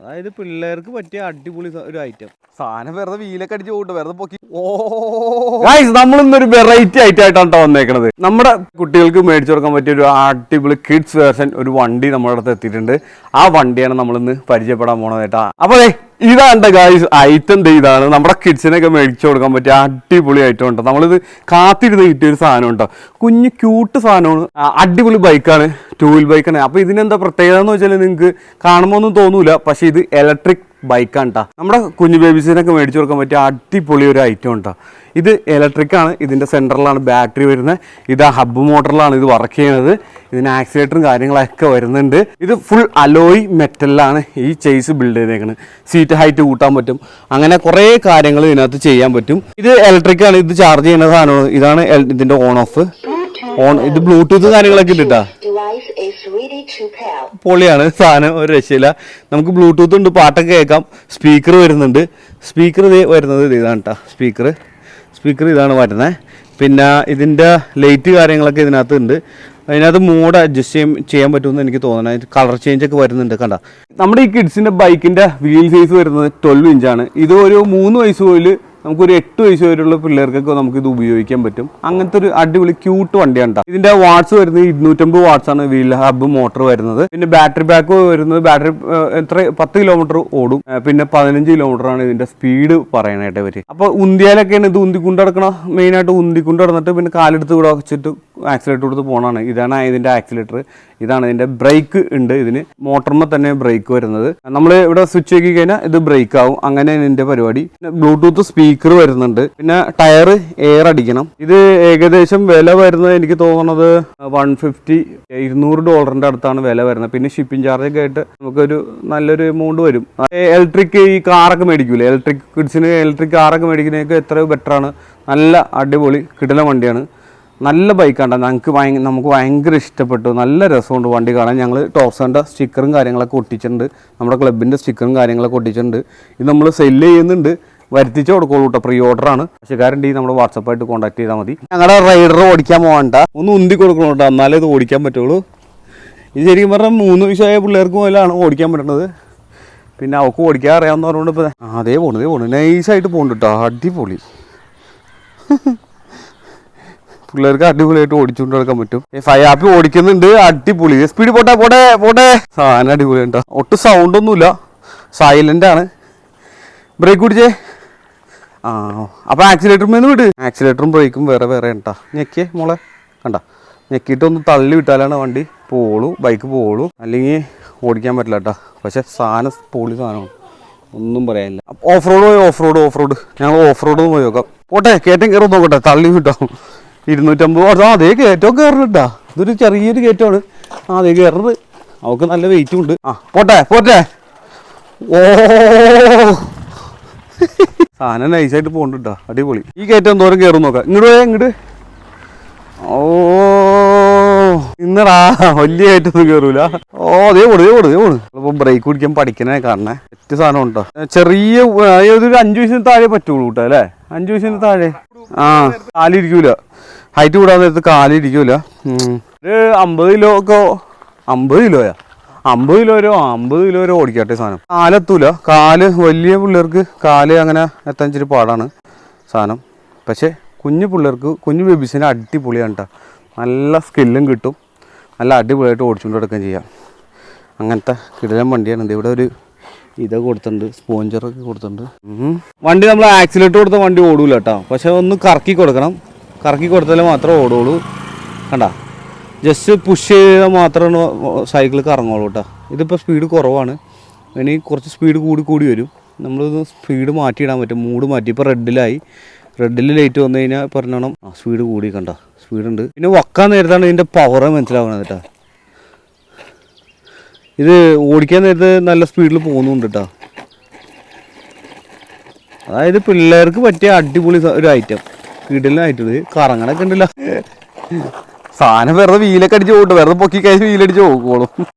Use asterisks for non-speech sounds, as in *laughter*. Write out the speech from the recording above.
അതായത് പിള്ളേർക്ക് പറ്റിയ അടിപൊളി ഒരു ഐറ്റം സാധനം വെറുതെ വീലൊക്കെ അടിച്ച് പോകട്ടെ വെറുതെ പൊക്കി ഓ. നമ്മൾ ഇന്നൊരു വെറൈറ്റി ഐറ്റം ആയിട്ടാണ് ട്ടോ വന്നേക്കണത്. നമ്മുടെ കുട്ടികൾക്ക് മേടിച്ചു കൊടുക്കാൻ പറ്റിയ ഒരു അടിപൊളി കിഡ്സ് വേർഷൻ ഒരു വണ്ടി നമ്മുടെ അടുത്ത് എത്തിയിട്ടുണ്ട്. ആ വണ്ടിയാണ് നമ്മൾ ഇന്ന് പരിചയപ്പെടാൻ പോണത് കേട്ടാ. അപ്പൊ ഇതാണ് ഗായ്സ് ഐറ്റം ഇതാണ്. നമ്മുടെ കിഡ്സിനൊക്കെ മേടിച്ചു കൊടുക്കാൻ പറ്റിയ അടിപൊളി ഐറ്റം ഉണ്ടോ നമ്മളിത് കാത്തിരുന്ന് കിട്ടിയ ഒരു സാധനം ഉണ്ടോ കുഞ്ഞു ക്യൂട്ട് സാധനമാണ്. അടിപൊളി ബൈക്കാണ് ടൂ വീൽ ബൈക്കാണ് അപ്പൊ ഇതിനെന്താ പ്രത്യേകത എന്ന് വെച്ചാൽ നിങ്ങൾക്ക് കാണുമ്പോൾ ഒന്നും തോന്നൂല. പക്ഷെ ഇത് ഇലക്ട്രിക് ബൈക്കാണ് കേട്ടോ നമ്മുടെ കുഞ്ഞു ബേബീസിനൊക്കെ മേടിച്ചു കൊടുക്കാൻ പറ്റിയ അടിപൊളി ഒരു ഐറ്റം ഉണ്ടോ ഇത് ഇലക്ട്രിക് ആണ്. ഇതിന്റെ സെന്ററിലാണ് ബാറ്ററി വരുന്നത് ഇത് ഹബ്ബ് മോട്ടറിലാണ് ഇത് വർക്ക് ചെയ്യുന്നത് ഇതിന് ആക്സിലേറ്ററും കാര്യങ്ങളൊക്കെ വരുന്നുണ്ട്. ഇത് ഫുൾ അലോയ് മെറ്റലിലാണ് ഈ ചേസ് ബിൽഡ് ചെയ്തേക്കുന്നത് സീറ്റ് ഹൈറ്റ് കൂട്ടാൻ പറ്റും. അങ്ങനെ കുറേ കാര്യങ്ങൾ ഇതിനകത്ത് ചെയ്യാൻ പറ്റും. ഇത് ഇലക്ട്രിക് ആണ്. ഇത് ചാർജ് ചെയ്യുന്ന സാധനമാണ്. ഇതാണ് ഇതിന്റെ ഓൺ ഓഫ് ഓൺ ഇത് ബ്ലൂടൂത്ത് കാര്യങ്ങളൊക്കെ ഇട്ടിട്ടാ. പൊളിയാണ് സാധനം ഒരു രക്ഷയില്ല. നമുക്ക് ബ്ലൂടൂത്ത് ഉണ്ട് പാട്ടൊക്കെ കേൾക്കാം. സ്പീക്കർ വരുന്നുണ്ട്. സ്പീക്കർ ഇത് വരുന്നത് ഇത് ഇതാണ് കേട്ടോ സ്പീക്കർ സ്പീക്കർ ഇതാണ് വരുന്നത് പിന്നെ ഇതിന്റെ ലൈറ്റ് കാര്യങ്ങളൊക്കെ ഇതിനകത്ത് ഉണ്ട്. അതിനകത്ത് മോഡ് അഡ്ജസ്റ്റ് ചെയ്യാൻ ചെയ്യാൻ പറ്റുമെന്ന് എനിക്ക് തോന്നണം. കളർ ചേഞ്ച് ഒക്കെ വരുന്നുണ്ട് കണ്ട. നമ്മുടെ ഈ കിഡ്സിന്റെ ബൈക്കിന്റെ വീൽ സൈസ് വരുന്നത് ട്വൽവ് ഇഞ്ചാണ് ഇത് ഒരു മൂന്ന് വയസ്സ് മുതൽ നമുക്കൊരു എട്ട് വയസ്സ് വരെയുള്ള പിള്ളേർക്കൊക്കെ നമുക്ക് ഇത് ഉപയോഗിക്കാൻ പറ്റും. അങ്ങനത്തെ ഒരു അടിപൊളി ക്യൂട്ട് വണ്ടിയാണ് കേട്ടോ ഇതിന്റെ വാട്ട്സ് വരുന്നത് ഇരുന്നൂറ്റമ്പത് വാട്ട്സ് ആണ് വീൽ ഹബ് മോട്ടോർ വരുന്നത്. പിന്നെ ബാറ്ററി ബാക്ക് വരുന്നത് ബാറ്ററി എത്ര പത്ത് കിലോമീറ്റർ ഓടും. പിന്നെ പതിനഞ്ച് കിലോമീറ്റർ ആണ് ഇതിന്റെ സ്പീഡ് പറയാനായിട്ട് ഇവർ. അപ്പൊ ഉന്തിയാലൊക്കെയാണ് ഇത് ഉന്തിക്കൊണ്ട് നടക്കണം മെയിനായിട്ട് ഉന്തിക്കൊണ്ട് നടന്നിട്ട് പിന്നെ കാലെടുത്ത് ഇവിടെ വെച്ചിട്ട് ആക്സിലേറ്റർ കൊടുത്ത് പോകണമാണ് ഇതാണ് ഇതിന്റെ ആക്സിലേറ്റർ ഇതാണ് ഇതിന്റെ ബ്രേക്ക് ഉണ്ട് ഇതിന്. മോട്ടറിന്മേൽ തന്നെ ബ്രേക്ക് വരുന്നത്. നമ്മൾ ഇവിടെ സ്വിച്ച് ആക്കി കഴിഞ്ഞാൽ ഇത് ബ്രേക്ക് ആവും. അങ്ങനെ ഇതിന്റെ പരിപാടി. പിന്നെ ബ്ലൂടൂത്ത് സ്പീക്കർ വരുന്നുണ്ട്. പിന്നെ ടയർ എയർ അടിക്കണം. ഇത് ഏകദേശം വില വരുന്നത് എനിക്ക് തോന്നുന്നത് വൺ ഫിഫ്റ്റി ഇരുന്നൂറ് ഡോളറിന്റെ അടുത്താണ് വില വരുന്നത്. പിന്നെ ഷിപ്പിംഗ് ചാർജ് ഒക്കെ ആയിട്ട് നമുക്കൊരു നല്ലൊരു എമൗണ്ട് വരും. ഇലക്ട്രിക് ഈ കാറൊക്കെ മേടിക്കൂലേ? ഇലക്ട്രിക് കിഡ്സിന് ഇലക്ട്രിക് കാറൊക്കെ മേടിക്കുന്നതൊക്കെ എത്രയോ ബെറ്ററാണ് നല്ല അടിപൊളി കിടിലൻ വണ്ടിയാണ്. നല്ല ബൈക്കാണ് ഞങ്ങൾക്ക് ഭയങ്കര നമുക്ക് ഭയങ്കര ഇഷ്ടപ്പെട്ടു. നല്ല രസമുണ്ട് വണ്ടി കാണാൻ. ഞങ്ങൾ ടോർസന്റെ സ്റ്റിക്കറും കാര്യങ്ങളൊക്കെ ഒട്ടിച്ചിട്ടുണ്ട്. നമ്മുടെ ക്ലബിന്റെ സ്റ്റിക്കറും കാര്യങ്ങളൊക്കെ ഒട്ടിച്ചിട്ടുണ്ട്. ഇത് നമ്മൾ സെല്ല് ചെയ്യുന്നുണ്ട്. വരുത്തിച്ച് കൊടുക്കുള്ളൂ കേട്ടോ പ്രീ ഓർഡറാണ് പക്ഷേക്കാരുണ്ട് ഈ നമ്മൾ വാട്സപ്പായിട്ട് കോൺടാക്ട് ചെയ്താൽ മതി. ഞങ്ങളുടെ റൈഡർ ഓടിക്കാൻ പോകണ്ട ഒന്ന് ഉന്തി കൊടുക്കണം കേട്ടോ എന്നാലേ ഇത് ഓടിക്കാൻ പറ്റുള്ളൂ. ഇത് ശരിക്കും പറഞ്ഞാൽ മൂന്ന് വയസ്സായ പിള്ളേർക്ക് മുതലാണ് ഓടിക്കാൻ പറ്റുന്നത് പിന്നെ അവൾക്ക് ഓടിക്കാൻ അറിയാവുന്ന പറഞ്ഞുകൊണ്ട് ഇപ്പോൾ അതേ പോണു അതേ പോണു. നൈസായിട്ട് പോകുന്നുണ്ട് കേട്ടോ അടിപൊളി. *laughs* പിള്ളേർക്ക് അടിപൊളിയായിട്ട് ഓടിച്ചുകൊണ്ട് നടക്കാൻ പറ്റും. ഫൈവ് ആപ്പി ഓടിക്കുന്നുണ്ട് അടിപൊളി. സ്പീഡ് പോട്ടെ പോട്ടെ പോട്ടെ. സാധനം അടിപൊളി ഉണ്ടോ ഒട്ടും സൗണ്ട് ഒന്നുമില്ല. സൈലന്റ് ആണ്. ബ്രേക്ക് പിടിച്ചേ. ആ അപ്പോൾ ആക്സിലേറ്ററും നിന്ന് വിട്. ആക്സിലേറ്ററും ബ്രേക്കും വേറെ വേറെ ഉണ്ടാ ഞെക്കിയേ മോളെ. കണ്ട. ഞെക്കിയിട്ടൊന്ന് തള്ളി വിട്ടാലാണ് വണ്ടി പോളൂ ബൈക്ക് പോളൂ. അല്ലെങ്കിൽ ഓടിക്കാൻ പറ്റില്ല കേട്ടോ പക്ഷേ സാധനം പോളി സാധനമാണ്. ഒന്നും പറയാനില്ല. ഓഫ് റോഡ് പോയി ഓഫ് റോഡ് ഓഫ് റോഡ് ഞങ്ങൾ ഓഫ് റോഡ് പോയി നോക്കാം. പോട്ടെ കയറ്റം കയറും നോക്കട്ടെ. തള്ളി വിട്ടോ. ഇരുന്നൂറ്റമ്പത് ആ അതേ കയറ്റമൊക്കെ കയറുന്നുണ്ടാ ഇതൊരു ചെറിയൊരു കയറ്റമാണ് ആ അതേ കയറുന്നത് അവൾക്ക് നല്ല വെയിറ്റും ഉണ്ട്. ആ പോട്ടെ പോട്ടെ. ഓ. സാധനം നൈസായിട്ട് പോകണ്ടിട്ടാ അടിപൊളി. ഈ കയറ്റം എന്തോരം കയറും നോക്കാം. ഇങ്ങോട്ട് ഇങ്ങോട്ട് ഓ. ഇന്നടാ വലിയ കയറ്റൊന്നും കയറൂല പോണു അതേ കൂടു അതേ കൂടു ഇപ്പൊ ബ്രേക്ക് പിടിക്കാൻ പഠിക്കണേ കാണണേ ഒറ്റ സാധനം ഉണ്ടോ? ചെറിയ ഒരു അഞ്ചു വയസ്സിന് താഴെ പറ്റുള്ളൂ കേട്ടോ അല്ലേ? അഞ്ചു വയസ്സിന് താഴെ. ആ കാലിരിക്കൂല. ഹൈറ്റ് കൂടാൻ നേരത്ത് കാലിരിക്കൂല. ഒരു അമ്പത് കിലോ ഒക്കെ അമ്പത് കിലോയാ അമ്പത് കിലോ വരെ അമ്പത് കിലോ വരെ ഓടിക്കട്ടെ സാധനം. കാലെത്തൂല. കാൽ വലിയ പിള്ളേർക്ക് കാൽ അങ്ങനെ എത്താൻ ഇച്ചിരി പാടാണ് സാധനം. പക്ഷേ കുഞ്ഞു പിള്ളേർക്ക് കുഞ്ഞു ബേബീസിന് അടിപൊളിയാണ് കേട്ടോ നല്ല സ്കില്ലും കിട്ടും. നല്ല അടിപൊളിയായിട്ട് ഓടിച്ചുകൊണ്ട് എടുക്കുകയും ചെയ്യാം. അങ്ങനത്തെ കിടിലൻ വണ്ടിയാണ്. ഇത് ഇവിടെ ഒരു ഇതൊക്കെ കൊടുത്തിട്ടുണ്ട് സ്പോഞ്ചറൊക്കെ കൊടുത്തിട്ടുണ്ട്. വണ്ടി നമ്മൾ ആക്സിലേറ്റർ കൊടുത്ത വണ്ടി ഓടൂല കേട്ടോ. പക്ഷെ ഒന്ന് കറക്കി കൊടുക്കണം. കറക്കി കൊടുത്താലേ മാത്രമേ ഓടുള്ളൂ. കണ്ട? ജസ്റ്റ് പുഷ് ചെയ്താൽ മാത്രമാണ് സൈക്കിൾ കറങ്ങുള്ളൂ കേട്ടോ. ഇതിപ്പോൾ സ്പീഡ് കുറവാണ്. ഇനി കുറച്ച് സ്പീഡ് കൂടി കൂടി വരും. നമ്മളിത് സ്പീഡ് മാറ്റിയിടാൻ പറ്റും. മൂഡ് മാറ്റി. ഇപ്പോൾ റെഡിലായി റെഡിൽ ലൈറ്റ് വന്നു കഴിഞ്ഞാൽ പറഞ്ഞോണം സ്പീഡ് കൂടി കണ്ട. സ്പീഡുണ്ട് പിന്നെ വക്കാൻ നേരത്താണ് ഇതിന്റെ പവർ മനസ്സിലാവുന്നത് കേട്ടോ. ഇത് ഓടിക്കാൻ നേരത്ത് നല്ല സ്പീഡിൽ പോകുന്നുണ്ട് കേട്ടോ അതായത് പിള്ളേർക്ക് പറ്റിയ അടിപൊളി ഒരു ഐറ്റം വീട്ടിലായിട്ടത് കറങ്ങണൊക്കെ ഉണ്ടല്ലോ. സാധനം വെറുതെ വീലൊക്കെ അടിച്ച് പോകട്ടെ വെറുതെ പൊക്കി കഴിഞ്ഞ് വീലടിച്ച് പോകുള്ളൂ